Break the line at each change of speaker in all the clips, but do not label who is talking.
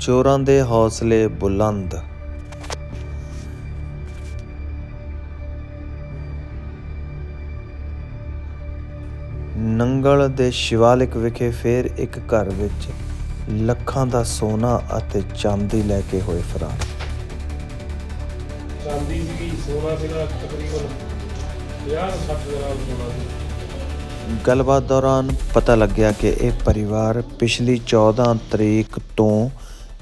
ਚੋਰਾਂ ਦੇ ਹੌਸਲੇ ਬੁਲੰਦ। ਨੰਗਲ ਦੇ ਸ਼ਿਵਾਲਿਕ ਵਿਖੇ ਫੇਰ ਇੱਕ ਘਰ ਵਿੱਚ ਲੱਖਾਂ ਦਾ ਸੋਨਾ ਅਤੇ ਚਾਂਦੀ ਲੈ ਕੇ ਹੋਏ ਫਰਾਰ।
ਚਾਂਦੀ ਸੀਗੀ ਸੋਨਾ ਸੀਗਾ ਤਕਰੀਬਨ 50 60 ਗ੍ਰਾਮ ਸੋਨਾ ਸੀ।
ਗੱਲਬਾਤ ਦੌਰਾਨ ਪਤਾ ਲੱਗਿਆ ਕਿ ਇਹ ਪਰਿਵਾਰ ਪਿਛਲੀ 14 ਤਰੀਕ ਤੋਂ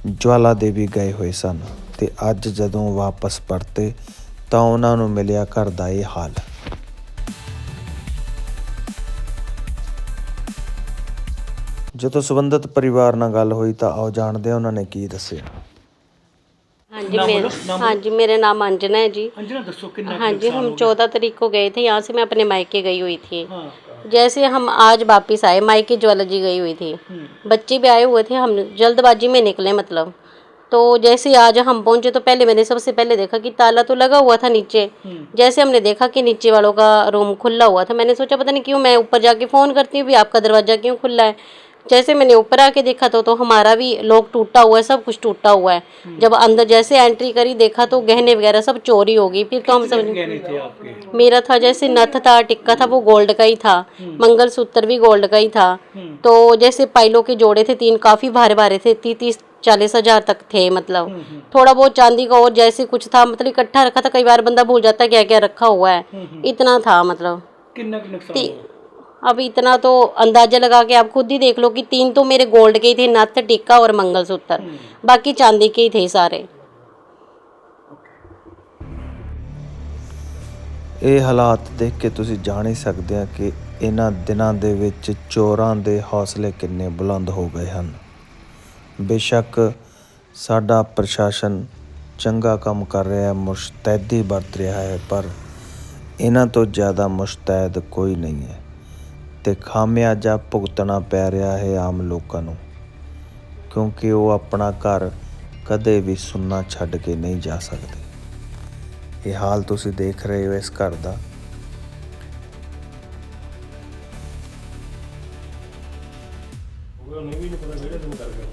ਜਵਾਲਾ ਦੇਵੀ ਗਏ ਹੋਏ ਸਨ ਤੇ ਅੱਜ ਜਦੋਂ ਵਾਪਸ ਪਰਤੇ ਤਾਂ ਉਹਨਾਂ ਨੂੰ ਮਿਲਿਆ ਘਰ ਦਾ ਇਹ ਹਾਲ। ਜਦੋਂ ਸੰਬੰਧਿਤ ਪਰਿਵਾਰ ਨਾਲ ਗੱਲ ਹੋਈ ਤਾਂ ਆਓ ਜਾਣਦੇ ਹਾਂ ਉਹਨਾਂ ਨੇ ਕੀ ਦੱਸਿਆ।
हाँ जी मेरा हाँ जी मेरा नाम अंजना है जी। हाँ जी हम चौदह तारीख को गए थे यहाँ से मैं अपने मायके गई हुई थी। जैसे हम आज वापिस आए मायके ज्वाला जी गई हुई थी। बच्चे भी आए हुए थे हम जल्दबाजी में निकले मतलब। तो जैसे आज हम पहुँचे तो पहले मैंने सबसे पहले देखा कि ताला तो लगा हुआ था नीचे। जैसे हमने देखा कि नीचे वालों का रूम खुला हुआ था मैंने सोचा पता नहीं क्यों मैं ऊपर जाके फ़ोन करती हूँ भी आपका दरवाज़ा क्यों खुला है? जैसे मैंने ऊपर आके देखा तो तो हमारा भी लॉक टूटा हुआ है सब कुछ टूटा हुआ है। जब अंदर जैसे एंट्री करी देखा तो गहने वगैरह सब चोरी हो गई। फिर तो हम समझ मेरा था जैसे नथ था टिक्का था वो गोल्ड का ही था। मंगलसूत्र भी गोल्ड का ही था। तो जैसे पाइलों के जोड़े थे तीन काफ़ी भारे भारे थे ती तीस चालीस हज़ार तक थे मतलब। थोड़ा बहुत चांदी का और जैसे कुछ था मतलब इकट्ठा रखा था कई बार बंदा भूल जाता है क्या क्या रखा हुआ है। इतना था मतलब। कितना अब इतना तो अंदाजा लगा के आप खुद ही देख लो कि तीन तो मेरे गोल्ड के ही थे नथ टिक्का और मंगलसूत्र बाकी चांदी के ही थे सारे
ਇਹ ਹਾਲਾਤ ਦੇਖ ਕੇ ਤੁਸੀਂ ਜਾਣ ਹੀ ਸਕਦੇ ਆ ਕਿ ਇਹਨਾਂ ਦਿਨਾਂ ਦੇ ਵਿੱਚ ਚੋਰਾਂ ਦੇ ਹੌਸਲੇ ਕਿੰਨੇ ਬੁਲੰਦ ਹੋ ਗਏ ਹਨ ਬੇਸ਼ੱਕ ਸਾਡਾ ਪ੍ਰਸ਼ਾਸਨ ਚੰਗਾ ਕੰਮ ਕਰ ਰਿਹਾ ਹੈ ਮੁਸ਼ਤੈਦੀ ਵਰਤ ਰਿਹਾ ਹੈ ਪਰ ਇਹਨਾਂ ਤੋਂ ਜ਼ਿਆਦਾ ਮੁਸ਼ਤੈਦ ਕੋਈ ਨਹੀਂ ਹੈ ਤੇ ਖਾਮਿਆਜਾ ਭੁਗਤਣਾ ਪੈ ਰਿਹਾ ਹੈ ਆਮ ਲੋਕਾਂ ਨੂੰ, ਕਿਉਂਕਿ ਉਹ ਆਪਣਾ ਘਰ ਕਦੇ ਵੀ ਸੁੰਨਾ ਛੱਡ ਕੇ ਨਹੀਂ ਜਾ ਸਕਦੇ। ਇਹ ਹਾਲ ਤੁਸੀਂ ਦੇਖ ਰਹੇ ਹੋ ਇਸ ਘਰ ਦਾ।
ਉਹ ਨਹੀਂ ਵੀ ਨਹੀਂ ਪਤਾ ਕਿਹੜੇ ਦਿਨ ਕਰ ਗਏ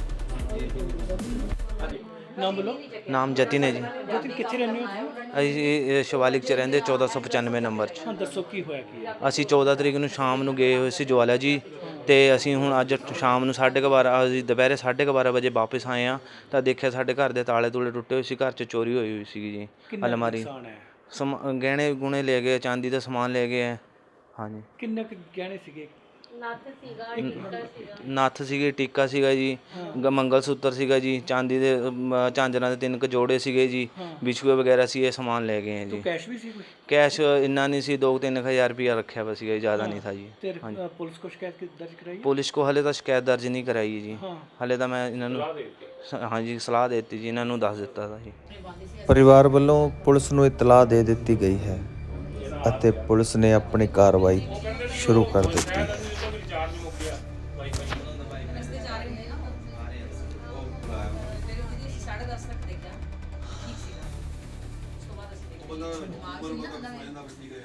ਨਾਮ ਬੋਲੋ।
ਨਾਮ ਜਤਿਨ ਹੈ ਜੀ।
ਜਤਿਨ ਕਿੱਥੇ ਰਹਿੰਦੇ ਹੋ ਤੁਸੀਂ
ਅਸੀਂ ਸ਼ਿਵਾਲਿਕ ਚ ਰਹਿੰਦੇ 1495 ਨੰਬਰ ਚ।
ਹਾਂ ਦੱਸੋ ਕੀ ਹੋਇਆ ਕੀ ਹੈ?
ਅਸੀਂ 14 ਤਰੀਕ ਨੂੰ ਸ਼ਾਮ ਨੂੰ ਗਏ ਹੋਏ ਸੀ ਜਵਾਲਾ ਜੀ ਤੇ ਅਸੀਂ ਹੁਣ ਅੱਜ ਸ਼ਾਮ ਨੂੰ 12:30 ਅਸੀਂ ਦੁਪਹਿਰੇ 12:30 ਵਜੇ ਵਾਪਸ ਆਏ ਆ ਤਾਂ ਦੇਖਿਆ ਸਾਡੇ ਘਰ ਦੇ ਤਾਲੇ ਤੂਲੇ ਟੁੱਟੇ ਹੋਏ ਸੀ ਘਰ ਚ ਚੋਰੀ ਹੋਈ ਹੋਈ ਸੀਗੀ ਜੀ
ਕਿੰਨਾ ਕੁ
ਅਲਮਾਰੀ।
ਨੁਕਸਾਨ ਹੈ?
ਸਮ ਗਹਿਣੇ ਗੁਣੇ ਲੈ ਗਏ ਚਾਂਦੀ ਦਾ ਸਮਾਨ ਲੈ ਗਏ ਹੈ। ਹਾਂਜੀ।
ਕਿੰਨੇ ਕੁ ਗਹਿਣੇ ਸੀਗੇ?
ਨੱਥ ਸੀਗੇ ਟੀਕਾ ਸੀਗਾ। ਜੀ ਗ- ਮੰਗਲ ਸੂਤਰ ਸੀਗਾ ਜੀ ਚਾਂਦੀ ਦੇ ਅਮ, ਝਾਂਜਰਾਂ ਦੇ ਤਿੰਨ ਕ ਜੋੜੇ ਸੀਗੇ ਜੀ ਬਿਛੂਏ ਵਗੈਰਾ ਸੀ ਇਹ ਸਮਾਨ ਲੈ ਗਏ ਹੈ ਜੀ।
ਕੈਸ਼ ਵੀ ਸੀ ਕੋਈ?
ਕੈਸ਼ ਇੰਨਾ ਨਹੀਂ ਸੀ 2-3000 ਹਜ਼ਾਰ ਰੁਪਇਆ ਰੱਖਿਆ ਵਾ ਸੀਗਾ ਜ਼ਿਆਦਾ ਨਹੀਂ ਥਾ ਜੀ।
ਤੇ ਅ, ਪੁਲਿਸ ਕੋ ਸ਼ਿਕਾਇਤ ਕਿ- ਦਰਜ ਕਰਾਈ ਹੈ?
ਪੁਲਿਸ ਕੋ ਹਲੇ ਤਾਂ ਸ਼ਿਕਾਇਤ ਦਰਜ ਨਹੀਂ ਕਰਾਈ ਜੀ।
ਹਾਂ।
ਹਲੇ ਤਾਂ ਮੈਂ ਇਹਨਾਂ ਨੂੰ ਸ- ਹਾਂਜੀ ਸਲਾਹ ਦੇ ਦਿੱਤੀ ਜੀ ਇਹਨਾਂ ਨੂੰ ਦੱਸ ਦਿੱਤਾ ਤਾ ਜੀ।
ਪਰਿਵਾਰ ਵੱਲੋਂ ਪੁਲਿਸ ਨੂੰ ਇਤਲਾਹ ਦੇ ਦਿੱਤੀ ਗਈ ਹੈ ਅਤੇ ਪੁਲਿਸ ਨੇ ਆਪਣੀ ਕਾਰਵਾਈ ਸ਼ੁਰੂ ਕਰ ਦਿੱਤੀ। ਹੈ।